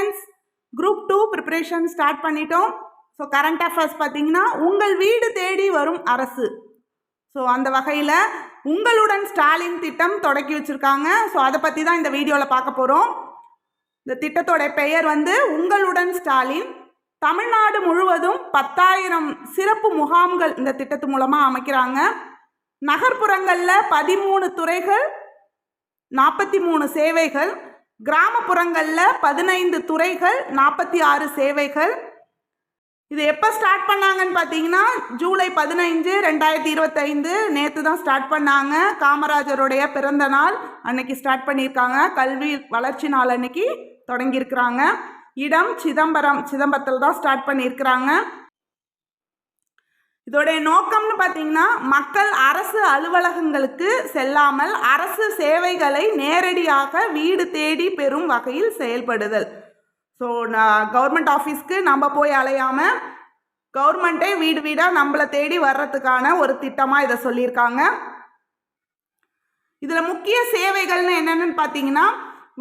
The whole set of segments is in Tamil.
Students group two preparation start பண்ணிட்டோம். ஸோ கரண்ட் அஃபேர்ஸ் பார்த்தீங்கன்னா உங்கள் வீடு தேடி வரும் அரசு. ஸோ அந்த வகையில் உங்களுடன் ஸ்டாலின் திட்டம் தொடக்கி வச்சுருக்காங்க. ஸோ அதை பற்றி தான் இந்த வீடியோவில் பார்க்க போகிறோம் இந்த திட்டத்தோட பெயர் வந்து உங்களுடன் ஸ்டாலின். தமிழ்நாடு முழுவதும் பத்தாயிரம் சிறப்பு முகாம்கள் இந்த திட்டத்து மூலமாக அமைக்கிறாங்க. நகர்ப்புறங்களில் பதிமூணு துறைகள் நாற்பத்தி மூணு சேவைகள் கிராமப்புறங்களில் பதினைந்து துறைகள் நாற்பத்தி ஆறு சேவைகள். இது எப்போ ஸ்டார்ட் பண்ணாங்கன்னு பார்த்தீங்கன்னா ஜூலை பதினைஞ்சு ரெண்டாயிரத்தி இருபத்தைந்து நேற்று தான் ஸ்டார்ட் பண்ணாங்க. காமராஜருடைய பிறந்த நாள் அன்னைக்கு ஸ்டார்ட் பண்ணியிருக்காங்க கல்வி வளர்ச்சி நாள் அன்னைக்கு தொடங்கியிருக்கிறாங்க. இடம் சிதம்பரம் சிதம்பரத்தில் தான் ஸ்டார்ட் பண்ணியிருக்கிறாங்க இதோடைய நோக்கம்னு பார்த்தீங்கன்னா மக்கள் அரசு அலுவலகங்களுக்கு செல்லாமல் அரசு சேவைகளை நேரடியாக வீடு தேடி பெறும் வகையில் செயல்படுதல். ஸோ கவர்மெண்ட் ஆஃபீஸ்க்கு நம்ம போய் அலையாமல் கவர்மெண்ட்டே வீடு வீடாக நம்மளை தேடி வர்றதுக்கான ஒரு திட்டமாக இதை சொல்லியிருக்காங்க. இதில் முக்கிய சேவைகள்னு என்னென்னு பார்த்தீங்கன்னா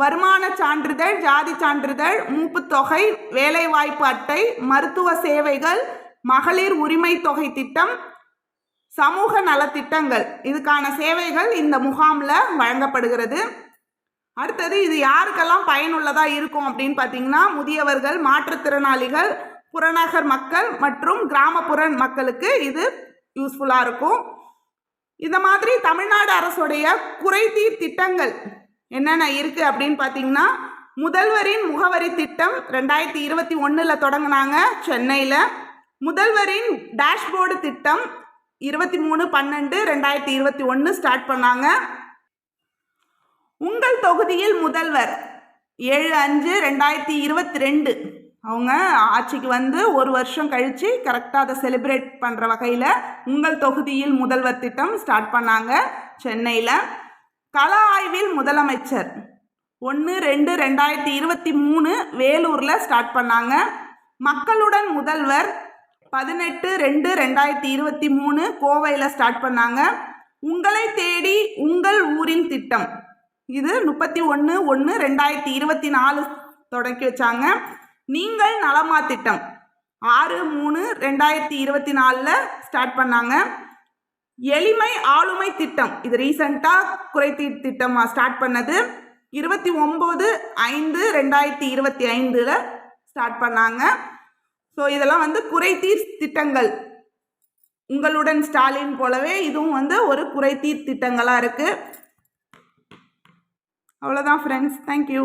வருமான சான்றிதழ் ஜாதி சான்றிதழ் மூப்புத்தொகை வேலைவாய்ப்பு அட்டை மருத்துவ சேவைகள் மகளிர் உரிமை தொகை திட்டம் சமூக நலத்திட்டங்கள் இதுக்கான சேவைகள் இந்த முகாமில் வழங்கப்படுகிறது. அடுத்தது இது யாருக்கெல்லாம் பயனுள்ளதாக இருக்கும் அப்படின்னு பார்த்தீங்கன்னா முதியவர்கள் மாற்றுத்திறனாளிகள் புறநகர் மக்கள் மற்றும் கிராமப்புற மக்களுக்கு இது யூஸ்ஃபுல்லாக இருக்கும். இந்த மாதிரி தமிழ்நாடு அரசுடைய குறைதீர் திட்டங்கள் என்னென்ன இருக்குது அப்படின்னு பார்த்தீங்கன்னா முதல்வரின் முகவரி திட்டம் ரெண்டாயிரத்தி இருபத்தி ஒன்றில் தொடங்கினாங்க சென்னையில். முதல்வரின் டேஷ்போர்டு திட்டம் இருபத்தி மூணு பன்னெண்டு ரெண்டாயிரத்தி இருபத்தி ஒன்று ஸ்டார்ட் பண்ணாங்க. உங்கள் தொகுதியில் முதல்வர் ஏழு அஞ்சு ரெண்டாயிரத்தி இருபத்தி ரெண்டு. அவங்க ஆட்சிக்கு வந்து ஒரு வருஷம் கழித்து கரெக்டாக அதை செலிப்ரேட் பண்ணுற வகையில் உங்கள் தொகுதியில் முதல்வர் திட்டம் ஸ்டார்ட் பண்ணாங்க சென்னையில். கல ஆய்வில் முதலமைச்சர் ஒன்று ரெண்டு ரெண்டாயிரத்தி இருபத்தி மூணு வேலூரில் ஸ்டார்ட் பண்ணாங்க. மக்களுடன் முதல்வர் பதினெட்டு ரெண்டு ரெண்டாயிரத்தி இருபத்தி மூணு கோவையில் ஸ்டார்ட் பண்ணாங்க. உங்களை தேடி உங்கள் ஊரின் திட்டம். இது முப்பத்தி ஒன்று ஒன்று ரெண்டாயிரத்தி இருபத்தி நாலு தொடக்கி வச்சாங்க. நீங்கள் நலமா திட்டம். ஆறு மூணு ரெண்டாயிரத்தி இருபத்தி நாலில் ஸ்டார்ட் பண்ணாங்க. எளிமை ஆளுமை திட்டம். இது ரீசண்டாக குறைத்தீர் திட்டம் ஸ்டார்ட் பண்ணது. இருபத்தி ஒம்பது ஐந்து ரெண்டாயிரத்தி இருபத்தி ஐந்தில் ஸ்டார்ட் பண்ணாங்க. ஸோ இதெல்லாம் வந்து குறைதீர் திட்டங்கள். உங்களுடன் ஸ்டாலின் போலவே இதுவும் வந்து ஒரு குறைதீர் திட்டங்களாக இருக்குது அவ்வளோதான் ஃப்ரெண்ட்ஸ் தேங்க்யூ